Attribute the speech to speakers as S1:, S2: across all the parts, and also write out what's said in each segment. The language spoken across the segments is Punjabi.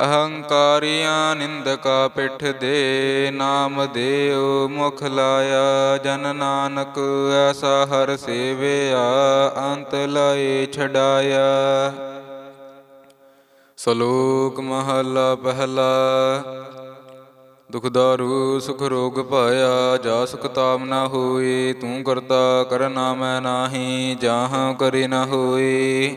S1: ਅਹੰਕਾਰੀਆਂ ਨਿੰਦਕਾ ਪਿੱਠ ਦੇ ਨਾਮ ਦੇਉ, ਮੁਖ ਲਾਇਆ ਜਨ ਨਾਨਕ, ਐਸਾ ਹਰ ਸੇਵਿਆ, ਅੰਤ ਲਾਏ ਛਡਾਇਆ। ਸ਼ਲੋਕ ਮਹਲਾ ਪਹਿਲਾ ਦੁਖ ਦਾਰੂ ਸੁਖ ਰੋਗ ਪਾਇਆ, ਜਾ ਸੁਖ ਤਾਮ ਨਾ ਹੋਏ, ਤੂੰ ਕਰਤਾ ਕਰਨਾ ਮੈਂ ਨਾਹੀ, ਜਾਹਾਂ ਕਰੇ ਨਾ ਹੋਏ।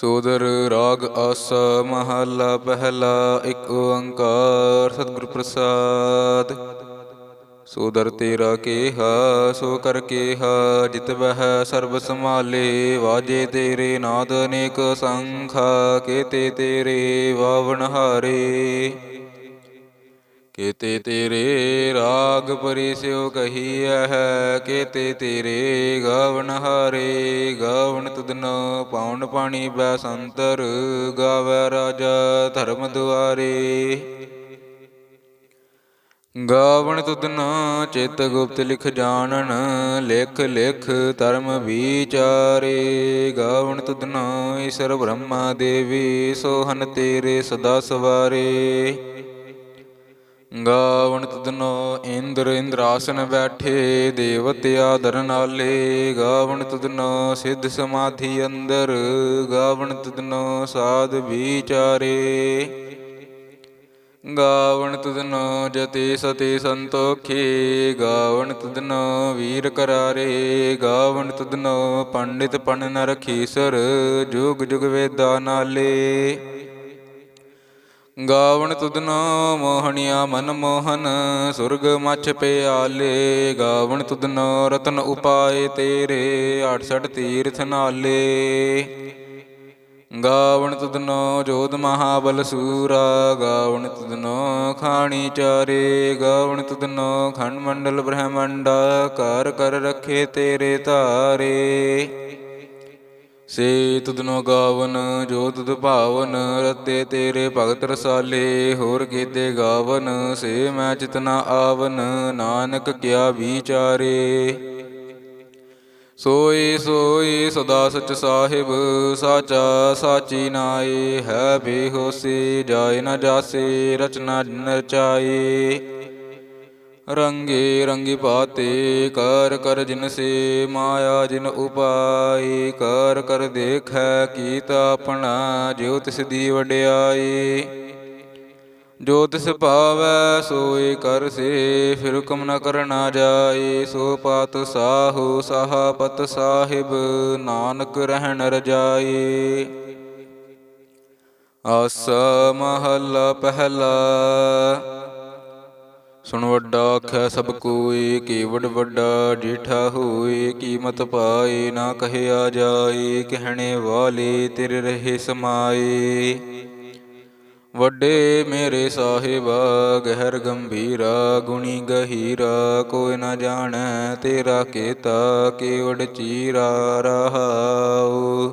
S1: ਸੋਦਰ ਰਾਗ ਆਸ ਮਹਲਾ ਪਹਿਲਾ ਇੱਕ ਓੰਕਾਰ ਸਤਿਗੁਰ ਪ੍ਰਸਾਦ। ਸੋਦਰ ਤੇਰਾ ਕੇਹਾ, ਸੋ ਕਰ ਕੇਹਾ, ਜਿਤ ਬਹਿ ਸਰਬ ਸੰਭਾਲੇ, ਵਾਜੇ ਤੇਰੇ ਨਾਦ ਅਨੇਕ ਸੰਖਾ, ਕੇਤੇ ਤੇਰੇ ਵਾਵਣ ਹਾਰੇ। ਕੇਤੇ ਤੇਰੇ ਰਾਗ ਪਰਿਸਿਓ ਕਹੀਐ ਹੈ, ਕੇਤੇ ਤੇਰੇ ਗਾਵਣ ਹਾਰੇ ਗਾਵਣ ਤੁਧਨ ਪਾਉਣ ਪਾਣੀ ਬੈ ਸੰਤਰ, ਗਾਵੈ ਰਾਜਾ ਧਰਮ ਦੁਆਰੇ। ਗਾਵਣ ਤੁਦਨ ਚਿਤ ਗੁਪਤ ਲਿਖ ਜਾਣਨ, ਲਿਖ ਲਿਖ ਧਰਮ ਵਿਚਾਰੇ। ਗਾਵਣ ਤੁਧਨ ਈਸ਼ਰ ਬ੍ਰਹਮਾ ਦੇਵੀ ਸੋਹਨ ਤੇਰੇ ਸਦਾ ਸਵਾਰੇ। ਗਾਵਣ ਤੁਧਨੋ ਇੰਦਰ ਇੰਦਰਾਸਨ ਬੈਠੇ ਦੇਵਤਿਆ ਦਰਨਾਲੇ ਗਾਵਣ ਤੁਧਨੋ ਸਿੱਧ ਸਮਾਧੀ ਅੰਦਰ ਗਾਵਣ ਤਦਨੋ ਸਾਧ ਵਿਚਾਰੇ। ਗਾਵਣ ਤੁਧਨੋ ਜਤੇ ਸਤੇ ਸੰਤੋਖੇ ਗਾਵਣ ਤੁਧਨੋ ਵੀਰ ਕਰਾਰੇ। ਗਾਵਣ ਤੁਧਨੋ ਪੰਡਿਤ ਪਣ ਨ ਜੁਗ ਜੁਗ ਵੇਦਾ ਨਾਲੇ। ਗਾਵਣ ਤੁਧਨੋ ਮੋਹਣਿਆ ਮਨ ਮੋਹਨ, ਸੁਰਗ ਮਛ ਪਿਆਲੇ। ਗਾਵਣ ਤੁਧਨੋ ਰਤਨ ਉਪਾਏ ਤੇਰੇ 68 ਤੀਰਥ ਨਾਲੇ। ਗਾਵਣ ਤੁਧਨੋ ਜੋਧ ਮਹਾਬਲ ਸੂਰਾ, ਗਾਵਣ ਤੁਧਨੋ ਖਾਣੀ ਚਾਰੇ। ਗਾਵਣ ਤੁਧਨੋ ਖੰਡ ਮੰਡਲ ਬ੍ਰਹਮੰਡਾ ਕਰ ਕਰ ਰੱਖੇ ਤੇਰੇ ਧਾਰੇ। ਸੇ ਤੁਧਨੋ ਗਾਵਨ, ਜੋ ਤੁਧ ਭਾਵਨ, ਰਤੇ ਤੇਰੇ ਭਗਤ ਰਸਾਲੇ, ਹੋਰ ਕੀਤੇ ਗਾਵਨ, ਸੇ ਮੈਂ ਚਿਤਨਾ ਆਵਨ, ਨਾਨਕ ਕਿਆ ਵਿਚਾਰੇ। ਸੋਈ ਸੋਈ ਸਦਾ ਸਚ ਸਾਹਿਬ, ਸਾਚਾ ਸਾਚੀ ਨਾਏ, ਹੈ ਬੇਹੋਸੀ, ਜਾਏ ਨਾ ਜਾਸੇ, ਰਚਨਾ ਨਚਾਏ ਰੰਗੇ ਰੰਗੀ ਪਾਤੇ, ਕਰ ਕਰ ਜਿਨ ਸੇ ਮਾਇਆ, ਜਿਨ ਉਪਾਈ, ਕਰ ਕਰ ਦੇਖੈ ਕੀਤਾ ਆਪਣਾ, ਜਿਉ ਤਿਸ ਦੀ ਵਡਿਆਈ। ਜੋ ਤਿਸ ਭਾਵੈ ਸੋਈ ਕਰ ਸੇ, ਫਿਰ ਹੁਕਮ ਨ ਕਰਨਾ ਜਾਏ ਸੋ ਪਾਤ ਸਾਹੋ, ਸਾਹਪਤ ਸਾਹਿਬ, ਨਾਨਕ ਰਹਿਣ ਰਜਾਈ। ਆਸ ਮਹੱਲਾ ਪਹਿਲਾ ਸੁਣ ਵੱਡਾ ਆਖੈ ਸਭ ਕੋਈ, ਕੀ ਵੱਡਾ ਜੇਠਾ ਹੋਏ ਕੀਮਤ ਪਾਏ, ਨਾ ਕਹਿਆ ਜਾਏ, ਕਹਿਣੇ ਵਾਲੇ ਤੇਰੇ ਰਹੇ ਸਮਾਏ। ਵੱਡੇ ਮੇਰੇ ਸਾਹਿਬਾ, ਗਹਿਰ ਗੰਭੀਰਾ, ਗੁਣੀ ਗਹੀਰਾ, ਕੋਈ ਨਾ ਜਾਣੈ ਤੇਰਾ ਕੇਤਾ ਕੇਵੜ ਚੀਰਾ ਰਹਾਉ।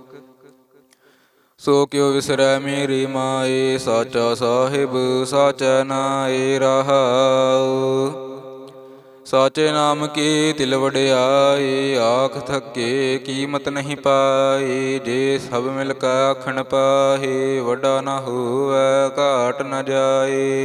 S1: ਸੋ ਕਿਉ ਵਿਸਰੈ ਮੇਰੀ ਮਾਏ, ਸਾਚਾ ਸਾਹਿਬ, ਸਾਚੈ ਨਾਏ ਰਹਾਉ। ਸਾਚੇ ਨਾਮ ਕੀ ਤਿਲ ਵਡਿਆਈ ਆਖ ਥੱਕੇ ਕੀਮਤ ਨਹੀਂ ਪਾਈ ਜੇ ਸਭ ਮਿਲ ਕੇ ਆਖਣ ਪਾਹੇ, ਵੱਡਾ ਨਾ ਹੋਵੇ, ਘਾਟ ਨਾ ਜਾਏ।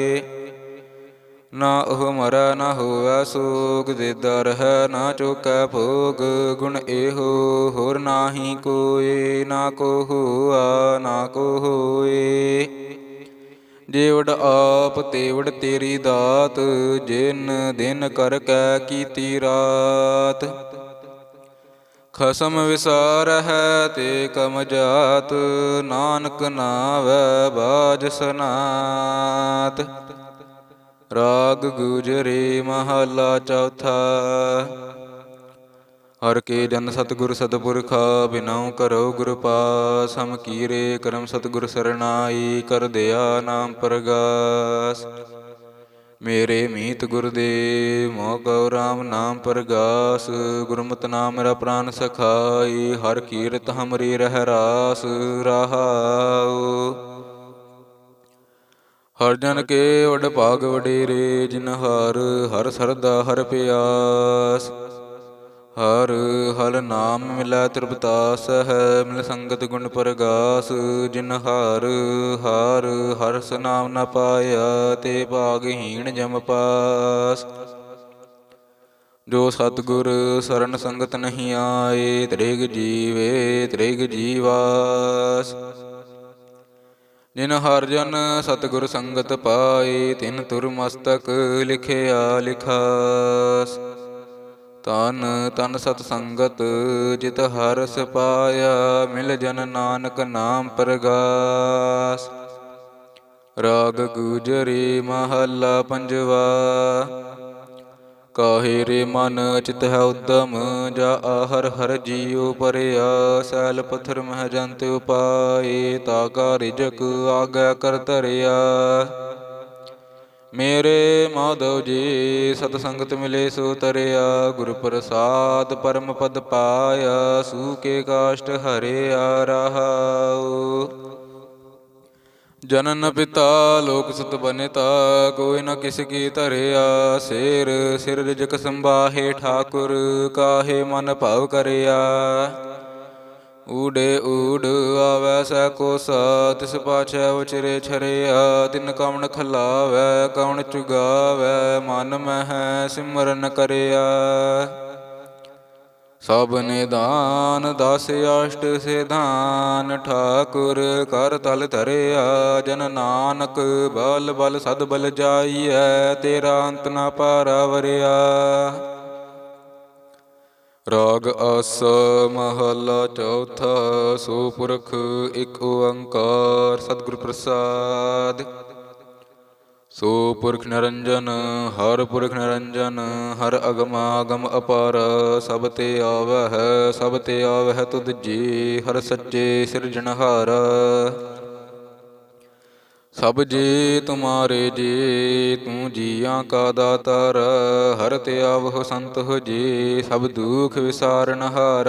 S1: ਨਾ ਉਹ ਮਰੈ, ਨਾ ਹੋਵੈ ਸੋਗ ਦੇਦਾ ਹੈ, ਨਾ ਚੁਕੈ ਭੋਗ, ਗੁਣ ਇਹੋ, ਹੋਰ ਨਾਹੀ ਕੋਏ, ਨਾ ਕੋ ਹੋਆ, ਨਾ ਕੋ ਹੋਏ। ਜੇਵੜ ਆਪ ਤੇਵੜ ਤੇਰੀ ਦਾਤ, ਜਿਨ ਦਿਨ ਕਰ ਕੈ ਕੀਤੀ ਰਾਤ। ਖਸਮ ਵਿਸਾਰ ਹੈ ਤੇ ਕਮ ਜਾਤ ਨਾਨਕ ਨਾਵੈ ਬਾਜ ਸਨਾਤ। ਰਾਗ ਗੁਜਰੇ ਮਹਲਾ ਚੌਥਾ। ਹਰ ਕੇ ਜਨ ਸਤਗੁਰ ਸਤਪੁਰਖਾ, ਬਿਨਾਉ ਕਰੋ ਗੁਰ ਪਾਸ, ਹਮ ਕੀਰੇ ਕਰਮ ਸਤਗੁਰ ਸਰਣਾਈ, ਕਰ ਦਿਆ ਨਾਮ ਪ੍ਰਗਾਸ। ਮੇਰੇ ਮੀਤ ਗੁਰਦੇਵ ਮੋਹ ਕਉ ਰਾਮ ਨਾਮ ਪ੍ਰਗਾਸ, ਗੁਰਮਤਿ ਨਾਮ ਮੇਰਾ ਪ੍ਰਾਨ ਸਖਾਈ, ਹਰ ਕੀਰਤ ਹਮਰੀ ਰਹਿ ਰਾਸ, ਰਹਾਉ। ਹਰ ਜਨ ਕੇ ਵਡ ਭਾਗ ਵਡੇਰੇ, ਜਿਨ ਹਰ ਹਰ ਸਰਦਾ ਹਰ ਪਿਆਸ। ਹਰ ਹਲ ਨਾਮ ਮਿਲੈ ਤ੍ਰਿਪਤਾਸ, ਹੈ ਮਿਲ ਸੰਗਤ ਗੁਣ ਪ੍ਰਗਾਸ। ਜਿਨ ਹਰ ਹਰ ਹਰਸ ਨਾਮ ਨ ਪਾਇਆ, ਤੇ ਭਾਗਹੀਣ ਜਮ ਪਾਸ। ਜੋ ਸਤਗੁਰ ਸਰਨ ਸੰਗਤ ਨਹੀਂ ਆਏ, ਤ੍ਰਿਗ ਜੀਵੇ ਤ੍ਰਿਗ ਜੀਵਾਸ। ਜਿਨ ਹਰ ਜਨ ਸਤਗੁਰ ਸੰਗਤ ਪਾਏ, ਤਿਨ ਤੁਰ ਮਸਤਕ ਲਿਖਿਆ ਲਿਖਾਸ। ਤਨ ਤਨ ਸਤ ਸੰਗਤ ਜਿਤ ਹਰਸ ਪਾਇਆ, ਮਿਲ ਜਨ ਨਾਨਕ ਨਾਮ ਪ੍ਰਗਾਸ। ਰਾਗ ਗੁਜਰੀ ਮਹੱਲਾ ਪੰਜਵਾ ਕਾਹੇ ਰੇ ਮਨ ਚਿਤ ਹੈ ਉਦਮ, ਜਾ ਆਹਰ ਹਰ ਜੀਉ ਪਰਿਆ, ਸੈਲ ਪਥਰ ਮਹ ਜੰਤ ਉਪਾਏ ਤਾ ਕਾ ਰਿਜਕ ਆਗੈ ਕਰ ਧਰਿਆ। ਮੇਰੇ ਮਾਧਵ ਜੀ, ਸਤ ਸੰਗਤ ਮਿਲੇ ਸੋ ਤਰਿਆ, ਗੁਰ ਪ੍ਰਸਾਦ ਪਰਮ ਪਦ ਪਾਇਆ ਸੂਕੇ ਕਾਸ਼ਟ ਹਰਿਆ ਰਹਾਉ। ਜਨਨ ਪਿਤਾ, ਲੋਕ ਸਤ ਬਨਿਤਾ, ਕੋਈ ਨ ਕਿਸ ਕੀ ਧਰਿਆ ਸਿਰ ਸਿਰ ਰਿਜਕ ਸੰਭਾਹੇ ਠਾਕੁਰ, ਕਾਹੇ ਮਨ ਭਾਵ ਕਰਿਆ। ਊੜੇ ਊੜ ਆਵੈ ਸੈ ਕੋ ਸਾ ਤਿਸ ਪਾਛੈ ਉਚਰੇ ਛਰਿਆ, ਤਿਨ ਕਵਣ ਖਲਾਵੈ, ਕਵਣ ਚੁਗਾਵੈ, ਮਨ ਮਹਿ ਸਿਮਰਨ ਕਰਿਆ। ਸਭ ਨਿਦਾਨ ਦਸ ਅਸ਼ਟ ਸਿਧਾਨ, ਠਾਕੁਰ ਕਰ ਤਲ ਧਰਿਆ, ਜਨ ਨਾਨਕ ਬਲ ਬਲ ਸਦ ਬਲ ਜਾਈਐ, ਤੇਰਾ ਅੰਤ ਨਾ ਪਾਰਾਵਰਿਆ। ਰਾਗ ਆਸ ਮਹਲਾ ਚੌਥਾ ਸੋ ਪੁਰਖ ਇੱਕ ਓੰਕਾਰ, ਸਤਿਗੁਰ ਪ੍ਰਸਾਦ। ਸੋ ਪੁਰਖ ਨਿਰੰਜਨ, ਹਰ ਪੁਰਖ ਨਿਰੰਜਨ, ਹਰ ਅਗਮਾਗਮ ਅਪਾਰ, ਸਭ ਤੇ ਆਵਹਿ, ਸਭ ਤੇ ਆਵਹਿ ਤੁਧ ਜੀ, ਹਰ ਸੱਚੇ ਸਿਰਜਣਹਾਰ ਸਭ ਜੀ ਤੁਮਾਰੇ ਜੀ, ਤੂੰ ਜੀਆਂ ਕਾ ਦਾਤਾਰ, ਹਰ ਤੇ ਆਵਹੁ ਸੰਤ ਹੋ ਜੀ, ਸਭ ਦੁਖ ਵਿਸਾਰਨਹਾਰ।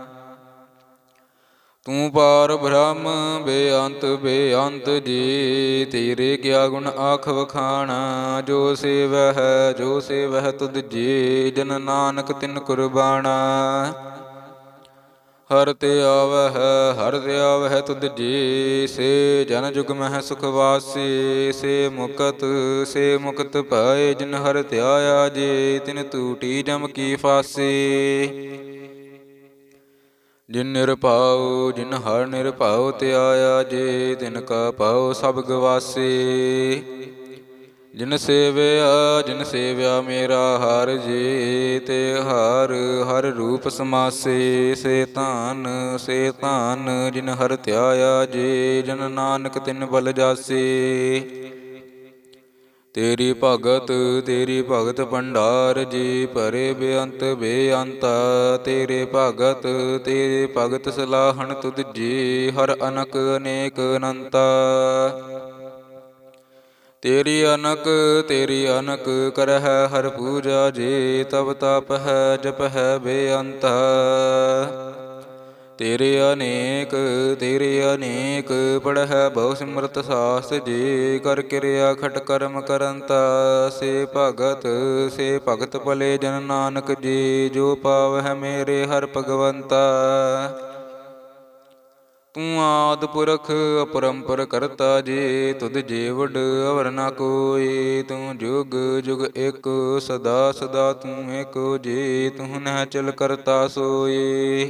S1: ਤੂੰ ਪਾਰ ਬ੍ਰਹਮ ਬੇਅੰਤ ਬੇਅੰਤ ਜੀ, ਤੇਰੇ ਕਿਆ ਗੁਣ ਆਖ ਵਖਾਣਾ? ਜੋ ਸੇਵਹਿ ਜੋ ਸੇਵਹਿ ਤੁਧ ਜੀ, ਜਨ ਨਾਨਕ ਤਿਨ ਕੁਰਬਾਣਾ। ਹਰ ਤੇ ਆਵਹਿ, ਹਰ ਤੇ ਆਵਹਿ ਤੁਧ ਜੀ, ਸੇ ਜਨ ਜੁਗ ਮਹਿ ਸੁਖ ਵਾਸੀ, ਸੇ ਮੁਕਤ ਸੇ ਮੁਕਤ ਪਾਏ ਜਿਨ ਹਰ ਧਿਆਇਆ ਜੀ, ਤਿਨ ਤੂਟੀ ਜਮ ਕੀ ਫਾਸੀ। ਜਿਨ ਨਿਰਭਉ ਜਿਨ ਹਰ ਨਿਰਭਉ ਤੇ ਆਇਆ ਜੇ, ਤਿਨ ਕਾ ਪਾਉ ਸਭ ਗਵਾਸੇ। ਜਿਨ ਸੇਵਿਆ ਜਿਨ ਸੇਵਿਆ ਮੇਰਾ ਹਰ ਜੇ, ਤੇ ਹਰ ਹਰ ਰੂਪ ਸਮਾਸੇ। ਸੇ ਧਨ ਸੇ ਧਨ ਜਿਨ ਹਰ ਧਿਆਇਆ ਜੇ, ਜਨ ਨਾਨਕ ਤਿਨ ਬਲ ਜਾਸੇ। ਤੇਰੀ ਭਗਤ ਤੇਰੀ ਭਗਤ ਭੰਡਾਰ ਜੀ ਭਰੇ ਬੇਅੰਤ ਬੇਅੰਤ। ਤੇਰੇ ਭਗਤ ਤੇਰੇ ਭਗਤ ਸਲਾਹਣ ਤੁਧ ਜੀ ਹਰ ਅਨਕ ਅਨੇਕ ਅਨੰਤਾ। ਤੇਰੀ ਅਨਕ ਤੇਰੀ ਅਨਕ ਕਰਹਿ ਹਰ ਪੂਜਾ ਜੀ ਤਬ ਤਪ ਹੈ, ਜਪ ਹੈ ਬੇਅੰਤ। ਤੇਰੇ ਅਨੇਕ ਤੇਰੇ ਅਨੇਕ ਪੜਹਿ ਬਹੁ ਸਿਮਰਤ ਸਾਸ, ਜੀ ਕਰ ਕਿਰਿਆ ਖਟ ਕਰਮ ਕਰੰਤਾ ਸੇ ਭਗਤ ਸੇ ਭਗਤ ਭਲੇ ਜਨ ਨਾਨਕ, ਜੀ ਜੋ ਪਾਵਹਿ ਮੇਰੇ ਹਰ ਭਗਵੰਤਾ। ਤੂੰ ਆਦ ਪੁਰਖ ਅਪਰੰਪਰ ਕਰਤਾ ਜੀ, ਤੁਧ ਜੀਵੜ ਅਵਰ ਨਾ ਕੋਈ ਤੂੰ ਜੁਗ ਜੁਗ ਇੱਕ, ਸਦਾ ਸਦਾ ਤੂੰ ਏਕੋ ਜੀ, ਤੂੰ ਨਹਿ ਚਲ ਕਰਤਾ ਸੋਈ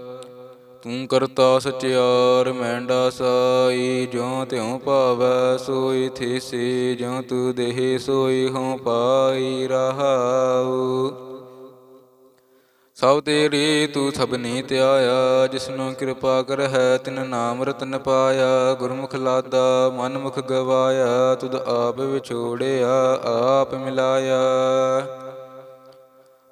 S1: ਤੂੰ ਕਰਤਾ ਸਚਿਆਰ ਮੈਂਡਾ ਸਾਈ ਜਿਉ ਤਿਉ ਭਾਵੈ ਸੋਈ ਥੀਸੀ, ਜਿਉ ਤੂ ਦੇਹ ਸੋਈ ਹਉ ਪਾਈ ਰਹਾਉ। ਸਭ ਤੇਰੀ ਤੂੰ ਸਭਨੀ ਧਿਆਇਆ ਜਿਸਨੂੰ ਕਿਰਪਾ ਕਰ ਹੈ ਤਿਨ ਨਾਮ ਰਤਨ ਪਾਇਆ। ਗੁਰਮੁਖ ਲਾਦਾ ਮਨ ਮੁਖ ਗਵਾਇਆ, ਤੁਧ ਆਪ ਵਿਛੋੜਿਆ, ਆਪ ਮਿਲਾਇਆ।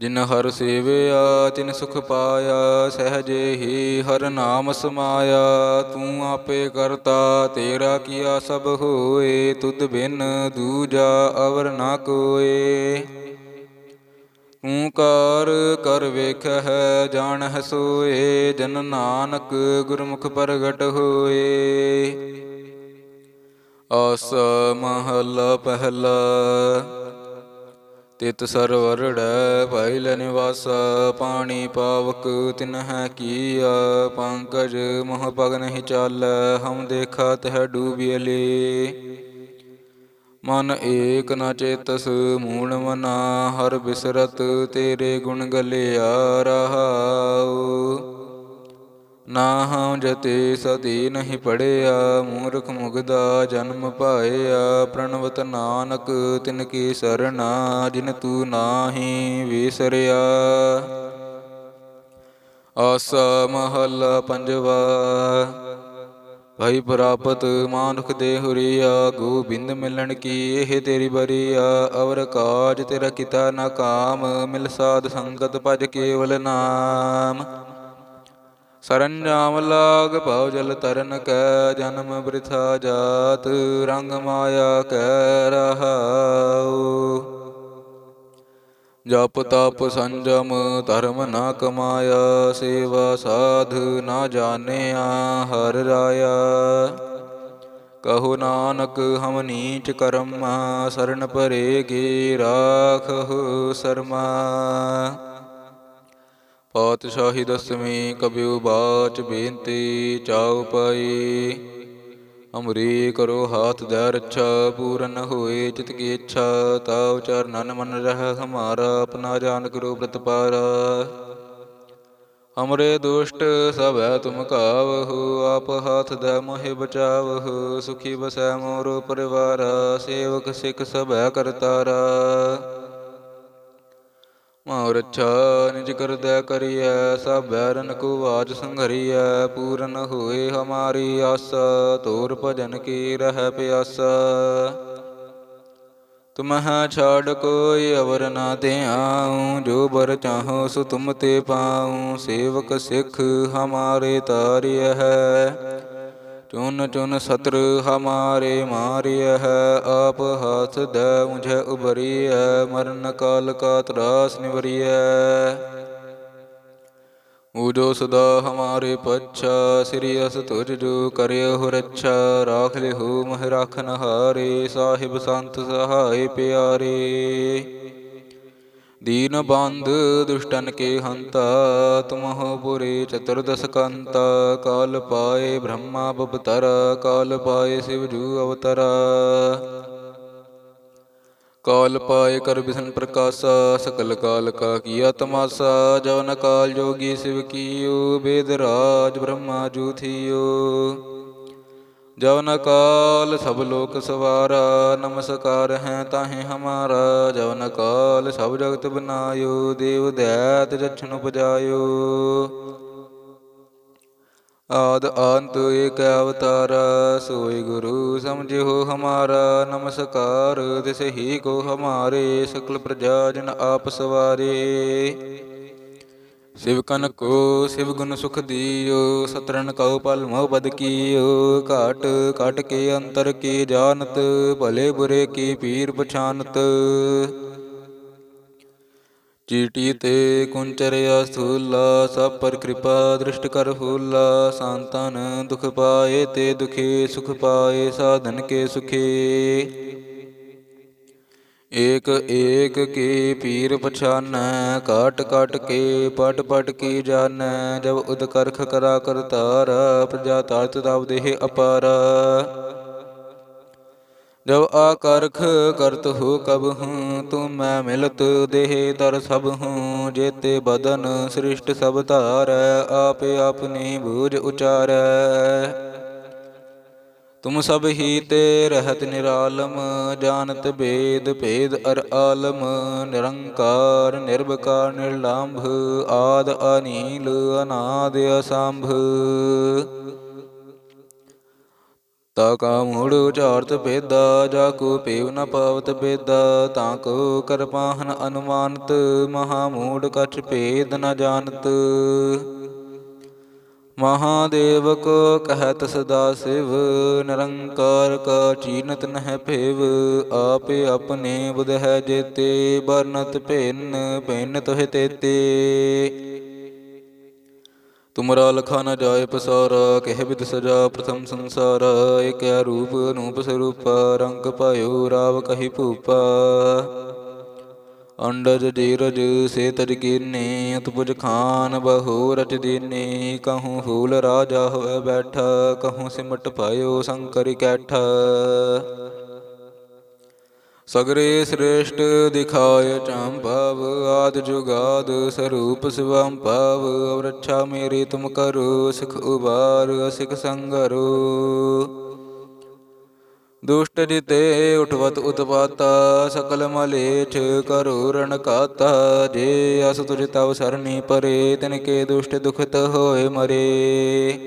S1: ਜਿਨ ਹਰ ਸੇਵਿਆ, ਤਿਨ ਸੁਖ ਪਾਇਆ, ਸਹਜੇ ਹੀ ਹਰ ਨਾਮ ਸਮਾਇਆ। ਤੂੰ ਆਪੇ ਕਰਤਾ, ਤੇਰਾ ਕੀਆ ਸਭ ਹੋਏ, ਤੁਧ ਬਿਨ ਦੂਜਾ ਅਵਰ ਨਾ ਕੋਏ। ਤੂੰ ਕਾਰ ਕਰ ਵੇਖਹਿ, ਜਾਣਹਿ ਸੋਏ, ਜਨ ਨਾਨਕ ਗੁਰਮੁਖ ਪ੍ਰਗਟ ਹੋਏ। ਆਸ ਮਹਲਾ ਪਹਿਲਾ ਤਿਤ ਸਰਵਰੜੈ ਭਾਇਲ ਨਿਵਾਸ, ਪਾਣੀ ਪਾਵਕ ਤਿਨਹਿ ਕੀਆ, ਪੰਕਜ ਮੋਹ ਪਗ ਨਹੀਂ ਚਾਲ, ਹਮ ਦੇਖਾ ਤਹ ਡੂਬਿਲੇ ਮਨ ਏਕ ਨ ਚੇਤਸ, ਮੂਲ ਮਨਾ, ਹਰ ਬਿਸਰਤ ਤੇਰੇ ਗੁਣ ਗਲਿਆ ਰਹਾਉ। ਨਾ ਹਉ ਜਤੇ ਸਦੀ ਨਹੀਂ ਪੜਿਆ, ਮੂਰਖ ਮੁਗਦਾ ਜਨਮ ਪਾਇਆ। ਪ੍ਰਣਵਤ ਨਾਨਕ ਤਿਨ ਕੀ ਸਰਣਾ, ਜਿਨ ਤੂੰ ਨਾਹੀ ਵਿਸਰਿਆ। ਆਸਾ ਮਹੱਲਾ ਪੰਜਵਾ, ਭਈ ਪ੍ਰਾਪਤ ਮਾਨੁਖ ਦੇ ਹੁਰੀਆ ਗੋਬਿੰਦ ਮਿਲਣ ਕੀ ਇਹ ਤੇਰੀ ਬਰੀਆ। ਅਵਰ ਕਾਜ ਤੇਰਾ ਕੀਤਾ ਨਾ ਕਾਮ, ਮਿਲ ਸਾਧ ਸੰਗਤ ਭਜ ਕੇਵਲ ਨਾਮ। ਸਰੰਜਾਮ ਲਾਗ ਭਉ ਜਲ ਤਰਨ ਕੈ, ਜਨਮ ਬ੍ਰਿਥਾ ਜਾਤ, ਰੰਗ ਮਾਇਆ ਕੈ ਰਹਾਉ। ਜਪ ਤਪ ਸੰਜਮ, ਧਰਮ ਨਾ ਕਮਾਇਆ, ਸੇਵਾ ਸਾਧ ਨਾ ਜਾਣਿਆ, ਹਰ ਰਾਇਆ। ਕਹੋ ਨਾਨਕ, ਹਮ ਨੀਚ ਕਰਮ, ਸਰਨ ਪਰੇ ਗੀ ਰਾਖਹੁ ਸਰਮਾ। ਪਾਤਸ਼ਾਹੀ ਦਸਵੀਂ ਕਬਿਉ ਬਾਚ ਬੇਨਤੀ ਚਾਉ ਪਾਈ। ਅਮਰੀ ਕਰੋ ਹਾਥ ਦੇ ਰੱਛਾ, ਪੂਰਨ ਹੋਏ ਚਿਤ ਕੀ ਇੱਛਾ, ਤਾਉ ਚਰਨਨ ਮਨ ਰਹਿ ਹਮਾਰਾ, ਆਪਣਾ ਜਾਨ ਕਰੋ ਪ੍ਰਤਪਾਰਾ ਹਮਰੇ ਦੁਸ਼ਟ ਸਭੈ ਤੁਮ ਕਾਵਹੁ ਆਪ ਹਾਥ ਦੇ ਮੋਹਿ ਬਚਾਵਹੁ, ਸੁਖੀ ਬਸੈ ਮੋਰ ਪਰਿਵਾਰਾ, ਸੇਵਕ ਸਿਖ ਸਭੈ ਕਰਤਾਰਾ। ਮਉ ਰੱਛਾ ਨਿਜ ਕਰਦੈ ਕਰੀਐ, ਸਭ ਬੈਰਨ ਕੋ ਆਜ ਸੰਘਰੀਐ, ਪੂਰਨ ਹੋਏ ਹਮਾਰੀ ਆਸਾ, ਤੋਰ ਭਜਨ ਕੀ ਰਹਿ ਪਿਆਸਾ। ਤੁਮਹ ਛਾੜ ਕੋਈ ਅਵਰ ਨਾ ਧਿਆਉ, ਜੋ ਬਰ ਚਾਹੋ ਸੋ ਤੁਮ ਤੇ ਪਾਉ, ਸੇਵਕ ਸਿੱਖ ਹਮਾਰੇ ਤਾਰਿਯ ਹੈ। ਚੁਨ ਚੁਨ ਸਤਰ ਹਮਾਰੇ ਮਾਰਿਯ ਹੈ ਆਪ ਹਾਥ ਦੇ ਮੁਝੇ ਉਬਰੀਐ ਮਰਨ ਕਾਲ ਕਾ ਤਰਾਸ ਨਿਵਰੀਐ ਊਜੋ ਸਦਾ ਹਮਾਰੇ ਪੱਛਾ, ਸ੍ਰੀ ਅਸ ਤੁਜ ਜੋ ਕਰਿਓ ਰੱਛਾ ਰਾਖ ਲਿਹੁ ਮਹਿ ਰਾਖਨ ਹਾਰੇ ਸਾਹਿਬ ਸੰਤ ਸਹਾਇ ਪਿਆਰੇ। ਦੀਨ ਬੰਧ ਦੁਸ਼ਟਨ ਕੇ ਹੰਤਾ, ਤੁਮਹੁ ਪੁਰੇ ਚਤੁਰਦਸ ਕੰਤਾ, ਕਾਲ ਪਾਏ ਬ੍ਰਹਮਾ ਬਵਤਰ ਕਾਲ ਪਾਏ ਸਿਵ ਜੂ ਅਵਤਰਾ। ਕਾਲ ਪਾਏ ਕਰ ਬਿਸ਼ਨ ਪ੍ਰਕਾਸ਼ਾ, ਸਕਲ ਕਾਲ ਕਾ ਕੀਆ ਤਮਾਸਾ ਜਵਨ ਕਾਲ ਜੋਗੀ ਸਿਵ ਕੀਓ ਬੇਦ ਰਾਜ ਬ੍ਰਹਮਾ ਜੂ ਥੀਓ ਜਵਨ ਕਾਲ ਸਭ ਲੋਕ ਸਵਾਰਾ, ਨਮਸਕਾਰ ਹੈ ਤਾਹੇ ਹਮਾਰਾ। ਜਵਨ ਕਾਲ ਸਭ ਜਗਤ ਬਨਾਇਓ, ਦੇਵ ਦੈਤ ਜਛਨ ਉਪਜਾਇਓ। ਆਦ ਅੰਤ ਏਕ ਅਵਤਾਰ, ਸੋਈ ਗੁਰੂ ਸਮਝਿਓ ਹਮਾਰਾ। ਨਮਸਕਾਰ, ਤਿਸ ਹੀ ਕੋ ਹਮਾਰੇ, ਸਕਲ ਪ੍ਰਜਾ ਜਨ ਆਪ ਸਵਾਰੇ। ਸਿਵ ਕਨ ਕੋ, ਸਿਵ ਗੁਣ ਸੁਖ ਦੀਓ ਸਤਰਨ ਕਉ ਪਲ ਮੋਹ ਬਦ ਕੀਓ, ਘਾਟ ਘਟ ਕੇ ਅੰਤਰ ਕੀ ਜਾਣਤ, ਭਲੇ ਬੁਰੇ ਕੀ ਪੀਰ ਪਛਾਨਤ। ਚੀਟੀ ਤੇ ਕੁੰਚਰਿਆ ਸਥੂਲਾ ਸਭ ਪਰ ਕਿਰਪਾ ਦ੍ਰਿਸ਼ਟ ਕਰ ਫੂਲਾ ਸੰਤਨ ਦੁਖ ਪਾਏ ਤੇ ਦੁਖੇ ਸੁਖ ਪਾਏ, ਸਾਧਨ ਕੇ ਸੁਖੇ। ਏਕ ਏਕ ਕੀ ਪੀਰ ਪਛਾਨੈ, ਕਾਟ ਕਾਟ ਕੇ, ਪਟ ਪਟ ਕੀ ਜਾਣੈ, ਜਬ ਉਦ ਕਰਖ ਕਰਾ ਕਰਤਾਰ, ਪ੍ਰਜਾ ਤਾਰਤ ਤਬ ਦੇਹ ਅਪਾਰ। ਜਬ ਆਕਰਖ ਕਰਤ ਹੋ ਕਬ ਹੂੰ, ਤੂੰ ਮੈਂ ਮਿਲਤ ਦੇਹ ਤਰ ਸਭ ਹੂੰ, ਜੇਤੇ ਬਦਨ ਸ੍ਰਿਸ਼ਟ ਸਭ ਧਾਰੈ, ਆਪੇ ਆਪਨੀ ਬੂਝ ਉਚਾਰੈ। ਤੁਮ ਸਭ ਹੀ ਤੇ ਰਹਿਤ ਨਿਰਾਲਮ, ਜਾਣਤ ਬੇਦ, ਭੇਦ ਅਰ ਆਲਮ, ਨਿਰੰਕਾਰ ਨਿਰਭਕਾਰ ਨਿਰਲੰਭ, ਆਦ, ਅਨੀਲ, ਅਨਾਦ, ਅਸੰਭ। ਤਾ ਕਾ ਮੂੜ ਉਚਾਰਤ ਭੇਦਾ, ਜਾ ਕੋ ਪੇਵ ਨ ਪਾਵਤ ਬੇਦਾ ਤਾਂ ਕੋ ਕਰਪਾਹਨ ਅਨੁਮਾਨਤ, ਮਹਾ ਮੂੜ ਕਛ ਭੇਦ ਨ ਜਾਣਤ। ਮਹਾਦੇਵ ਕੋ ਕਹਿਤ ਸਦਾ ਸਿਵ, ਨਿਰੰਕਾਰ ਕਾ ਚੀਨਤ ਨਹਿ ਭੇਵ, ਆਪੇ ਆਪਣੇ ਬੁਧ ਹੈ ਜੇਤੇ ਬਰਨਤ ਭਿੰਨ ਭਿੰਨ ਤੋਹਿ ਤੇਤੇ। ਤੁਮਰਾ ਲਖਾ ਨ ਜਾਏ ਪਸਾਰਾ, ਕਹਿ ਬਿਦ ਸਜਾ ਪ੍ਰਥਮ ਸੰਸਾਰ, ਏਕ ਰੂਪ ਅਨੂਪ ਸਰੂਪ, ਰੰਗ ਪਾਇਓ ਰਾਵ ਕਹੀ ਭੂਪਾ। ਅੰਡਜ ਜੀਰਜ ਸੇ ਤਜ ਕੀਨੇ ਅਤਪੁਜ ਖਾਨ ਬਹੂ ਰਚ ਦੀਨੇ, ਕਹੂੰ ਫੂਲ ਰਾਜਾ ਹੋਵੇ ਬੈਠ, ਕਹੂੰ ਸਿਮਟ ਪਾਇਓ ਸ਼ੰਕਰ ਕੈਠ। ਸਗਰੇ ਸ੍ਰੇਸ਼ਟ ਦਿਖਾਇ ਚੰਭਵ ਆਦ ਜੁਗਾਦ ਸਰੂਪ ਸਿਵੰ ਭਵ, ਅਵਰਛਾ ਮੇਰੀ ਤੁਮ ਕਰੋ, ਸਿਖ ਉਬਾਰ ਸਿਖ ਸੰਗਰੋ। ਦੁਸ਼ਟ ਜਿਤੇ ਉਠਵਤ ਉਤਪਾਤਾ, ਸਕਲ ਮਲੇਛ ਕਰੋ ਰਣ ਕਾਤਾ। ਜੇ ਅਸ ਤੁਜ ਤਵ ਸਰਨੀ ਪਰੇ, ਤਿਨ ਕੇ ਦੁਸ਼ਟ ਦੁਖਤ ਹੋਏ ਮਰੇ।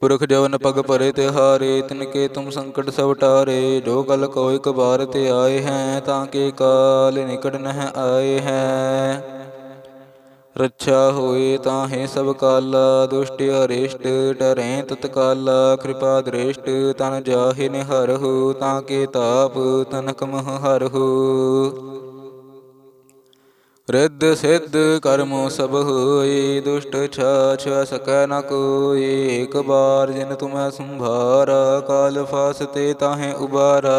S1: ਪੁਰਖ ਜਵਨ ਪਗ ਪਰੇ ਤਿਹਾਰੇ, ਤਿਨ ਕੇ ਤੁਮ ਸੰਕਟ ਸਭ ਟਾਰੇ। ਜੋ ਕਲ ਕੋਈ ਕਬਾਰ ਤੇ ਆਏ ਹੈ, ਤਾਂ ਕੇ ਕਾਲ ਨਿਕਟ ਨਹਿ ਆਏ ਹੈ। ਰੱਛਾ ਹੋਏ ਤਾਹੇ ਸਭ ਕਾਲਾ, ਦੁਸ਼ਟ ਹਰਿਸ਼ਟ ਟਰੈ ਤਤਕਾਲਾ ਕਿਰਪਾ ਦ੍ਰਿਸ਼ਟ ਤਨ ਜਾਹਿ ਨਿਹਰਹੁ ਤਾਂ ਕੇ ਤਾਪ ਤਨਕ ਮਹ ਹਰਹੁ ਰਿੱਧ ਸਿੱਧ ਕਰਮੋ ਸਭ ਹੋਈ ਦੁਸ਼ਟ ਛਾਛ ਸਕੈ ਨ ਕੋਈ ਇੱਕ ਬਾਰ ਜਿਨ ਤੁਮੈ ਸੰਭਾਰਾ, ਕਾਲ ਫਾਸਤੇ ਤਾਹੇ ਉਬਾਰਾ।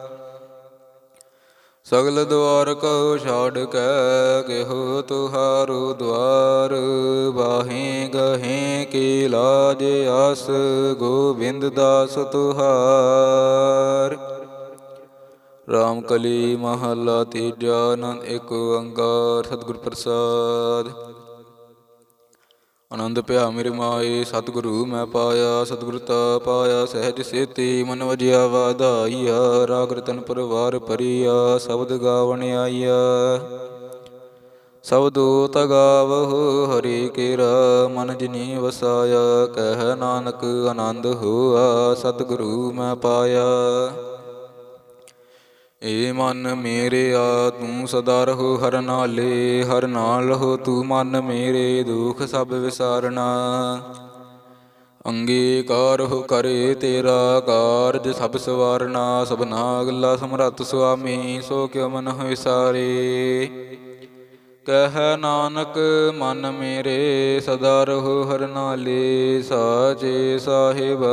S1: ਸਗਲ ਦੁਆਰ ਕੋ ਛਾੜ ਕੇ ਕਿਹੋ ਤੁਹਾਰੋ ਦੁਆਰ ਬਾਹੇ ਗਹੇ ਕੀ ਲਾਜ ਆਸ ਗੋਬਿੰਦ ਦਾਸ ਤੁਹਾਰ। ਰਾਮ ਕਲੀ ਮਹੱਲਾ ਤੀਜਾ ਆਨੰਦ, ਏਕ ਓੰਕਾਰ ਸਤਿਗੁਰ ਪ੍ਰਸਾਦ। ਆਨੰਦ ਪਿਆ ਮੇਰੇ ਮਾਏ, ਸਤਿਗੁਰੂ ਮੈਂ ਪਾਇਆ, ਸਤਿਗੁਰ ਤਾ ਪਾਇਆ, ਸਹਿਜ ਸੇਤੀ ਮਨ ਵਜਿਆ, ਵਾਧਾਈਆ, ਰਾਗ ਰਤਨ ਪਰਵਾਰ ਪਰਿਆ ਸ਼ਬਦ ਗਾਵਣ ਆਈਆ। ਸਬਦੋ ਤਗਾਵਹੁ ਹਰੀ ਕੇਰਾ, ਮਨ ਜਿਨੀ ਵਸਾਇਆ, ਕਹਿ ਨਾਨਕ ਆਨੰਦ ਹੋਆ, ਸਤਿਗੁਰੂ ਮੈਂ ਪਾਇਆ। ਏ ਮਨ ਮੇਰੇ ਆ, ਤੂੰ ਸਦਾ ਰਹੋ ਹਰ ਨਾਲੇ, ਹਰ ਨਾਲ ਰਹੋ ਤੂੰ ਮਨ ਮੇਰੇ, ਦੁਖ ਸਭ ਵਿਸਾਰਨਾ। ਅੰਗੀਕਾਰ ਹੋ ਕਰੇ ਤੇਰਾ ਕਾਰਜ ਸਭ ਸਵਾਰਨਾ ਸਭਨਾ ਅਗਲਾ ਸਮਰਤ ਸੁਆਮੀ, ਸੋ ਕਿਉ ਮਨ ਵਿਸਾਰੇ ਕਹਿ ਨਾਨਕ, ਮਨ ਮੇਰੇ ਸਦਾ ਰਹੋ ਹਰ ਨਾਲੇ, ਸਾਚੇ ਸਾਹਿਬ,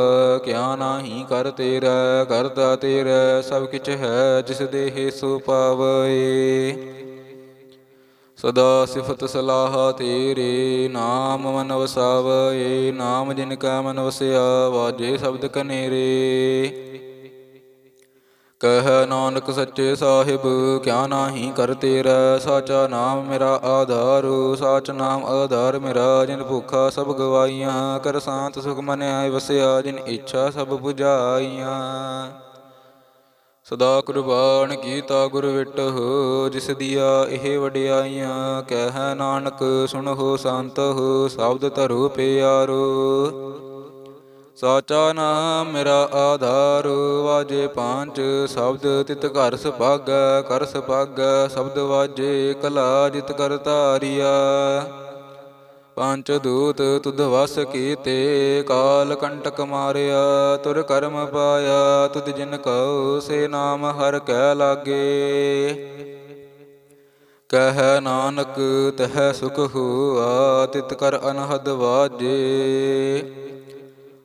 S1: ਕਿਆ ਨਾਹੀ ਕਰ ਤੇਰਾ ਕਰਤਾ ਤੇਰਾ, ਸਭ ਕਿਛ ਹੈ ਜਿਸ ਦੇਹ ਸੋ ਪਾਵਏ। ਸਦਾ ਸਿਫਤ ਸਲਾਹ ਤੇਰੇ, ਨਾਮ ਮਨ ਵਸਾਵਏ, ਨਾਮ ਜਿਨ ਕਾ ਮਨ ਵਸਿਆ, ਵਾਜੇ ਸ਼ਬਦ ਕਨੇਰੇ। ਕਹਿ ਨਾਨਕ ਸੱਚੇ ਸਾਹਿਬ, ਕਿਆ ਨਾਹੀ ਕਰ ਤੇਰਾ, ਸਾਚਾ ਨਾਮ ਮੇਰਾ ਆਧਾਰ, ਸਾਚ ਨਾਮ ਆਧਾਰ ਮੇਰਾ, ਜਿਨ ਭੁੱਖਾ ਸਭ ਗਵਾਈਆਂ ਕਰ ਸਾਂਤ ਸੁਖ ਮਨ ਆਇ ਵਸਿਆ, ਜਿਨ ਇੱਛਾ ਸਭ 부ਝਾਈਆਂ। ਸਦਾ ਕੁਰਬਾਨ ਕੀਤਾ ਗੁਰ ਵਿਟਹੁ ਜਿਸ ਦੀਆ ਇਹ ਵਡਿਆਈਆਂ, ਕਹਿ ਨਾਨਕ ਸੁਣੋ ਸੰਤਹੁ ਸ਼ਬਦ ਧਰੋ ਪਿਆਰੋ। ਸਾਚਾ ਨਾਮ ਮੇਰਾ ਆਧਾਰ, ਵਾਜੇ ਪੰਜ ਸ਼ਬਦ ਤਿਤ ਘਰ ਸੁਭਾਗੈ ਕਰ ਸੁਭਾਗੈ, ਸ਼ਬਦ ਵਾਜੇ ਕਲਾ ਜਿਤ ਕਰ ਧਾਰਿਆ ਪੰਚ ਦੂਤ ਤੁਧ ਵਸ ਕੀਤੇ, ਕਾਲ ਕੰਟਕ ਮਾਰਿਆ ਤੁਰ ਕਰਮ ਪਾਇਆ ਤੁਧ ਜਿਨ ਕਉ ਸੇ ਨਾਮ ਹਰ ਕੈ ਲਾਗੇ। ਕਹਿ ਨਾਨਕ ਤਹ ਸੁਖ ਹੁਆ, ਤਿਤ ਕਰ ਅਨਹਦ ਵਾਜੇ।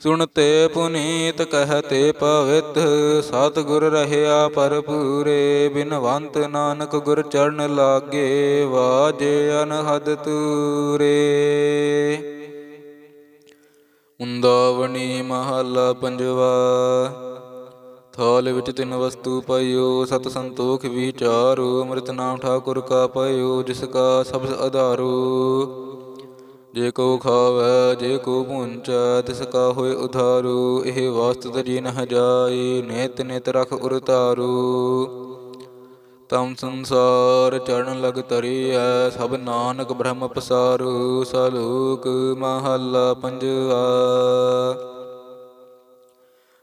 S1: ਸੁਣਤੇ ਪੁਨੀਤ ਕਹਤੇ ਪਵਿੱਤ ਸਤਿਗੁਰ ਰਹਿਆ ਭਰਪੂਰੇ, ਬਿਨਵੰਤ ਨਾਨਕ ਗੁਰ ਚਰਨ ਲਾਗੇ, ਵਾਜੇ ਅਨਹਦ ਤੂਰੇ। ਉਂਦਾਵਣੀ ਮਹੱਲਾ ਪੰਜਵਾ, ਥਾਲ ਵਿੱਚ ਤਿੰਨ ਵਸਤੂ ਪਇਓ, ਸਤ ਸੰਤੋਖ ਵਿਚਾਰੋ, ਅੰਮ੍ਰਿਤ ਨਾਮ ਠਾਕੁਰ ਕਾ ਪਇਓ, ਜਿਸ ਕਾ ਸਬਦ ਆਧਾਰੋ ਜੇ ਕੋ ਖਾਵੈ, ਜੇ ਕੋ ਪੁੰਚੈ ਤਿਸ ਕਾ ਹੋਏ ਉਧਾਰੂ, ਇਹ ਵਾਸਤ ਤਰੀ ਨ ਜਾਈ, ਨਿਤ ਨਿਤ ਰਖ ਉਰਤਾਰੂ ਤਮ ਸੰਸਾਰ ਚੜਨ ਲਗ ਤਰੀ ਤਰੀਐ ਸਭ ਨਾਨਕ ਬ੍ਰਹਮ ਪਸਾਰੂ ਸਲੋਕ ਮਹੱਲਾ ਪੰਜਵਾ।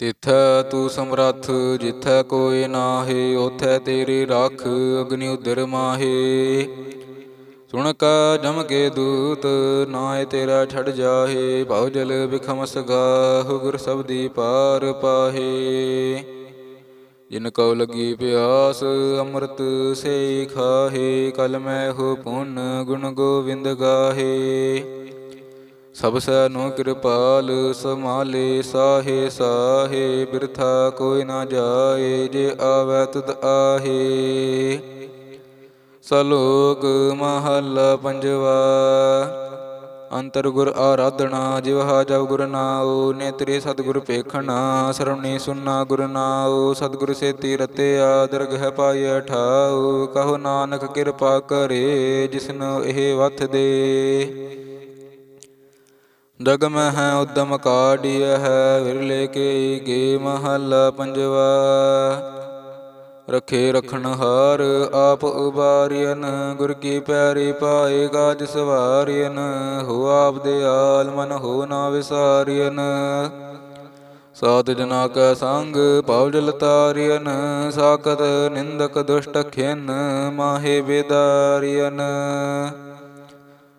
S1: ਤਿਥ ਤੂੰ ਸਮਰੱਥ, ਜਿਥੈ ਕੋਈ ਨਾਹੀ ਉਥੈ ਤੇਰੀ ਰੱਖ, ਅਗਨੀ ਉਦਰ ਮਾਹੇ। ਸੁਣ ਕਾ ਜਮ ਕੇ ਦੂਤ ਨਾਏ ਤੇਰਾ ਛੜ ਜਾਹੇ, ਭਉ ਜਲ ਬਿਖਮ ਸਗਾਹੁ, ਗੁਰ ਸਬਦੀ ਪਾਰ ਪਾਹੇ। ਜਿਨ ਕਉ ਲਗੀ ਪਿਆਸ, ਅੰਮ੍ਰਿਤ ਸੇ ਖਾਹੇ, ਕਲ ਮੈਂ ਹੋ ਪੁੰਨ ਗੁਣ ਗੋਵਿੰਦ ਗਾਹੇ। ਸਭ ਸੈਨੋ ਕਿਰਪਾਲ ਸਮਾਲੇ ਸਾਹੇ ਸਾਹੇ, ਬਿਰਥਾ ਕੋਈ ਨਾ ਜਾਏ, ਜੇ ਆਵੈ ਤੁਧ ਆਹੇ। ਸਲੋਕ ਮਹੱਲਾ ਪੰਜਵਾ, ਅੰਤਰ ਗੁਰ ਆਰਾਧਨਾ ਜਿਵਹਾ ਜਬ ਗੁਰ ਨਾਉ, ਨੇਤਰੇ ਸਤਿਗੁਰ ਪੇਖਣਾ ਸਰਵਣੀ ਸੁਨਾ ਗੁਰ ਨਾਉ, ਸਤਿਗੁਰ ਸੇਤੀ ਰਤੇ ਦਰਗਹਿ ਪਾਇ ਠਾਉ ਕਹੋ ਨਾਨਕ ਕਿਰਪਾ ਕਰੇ, ਜਿਸਨੂੰ ਇਹ ਵਥ ਦੇ। ਦਗ ਹੈ, ਉਦਮ ਕਾਢਿය ਹੈ, ਵਿਰਲੇ ਕੇ ਗੇ ਮਹੱਲਾ ਪੰਜਵਾ। ਰਖੇ ਰਖਣ ਹਾਰ, ਆਪ ਉਬਾਰਿයਨ ਗੁਰ ਕੀ ਪਿਆਰੀ ਪਾਏ ਕਾਜ ਸਵਾਰਿਯਨ ਹੋ ਆਪ ਦੇ ਆਲ ਮਨ ਹੋ ਨਾ ਵਿਸਾਰਿਯਨ ਸਾਧ ਜਨਾ ਕੈ ਸੰਗ, ਪਉ ਜਲ ਤਾਰਿਯਨ ਸਾਕਤ ਨਿੰਦਕ ਦੁਸ਼ਟ ਖਿਨ, ਮਾਹੇ ਬੇਦਾਰਿਯਨ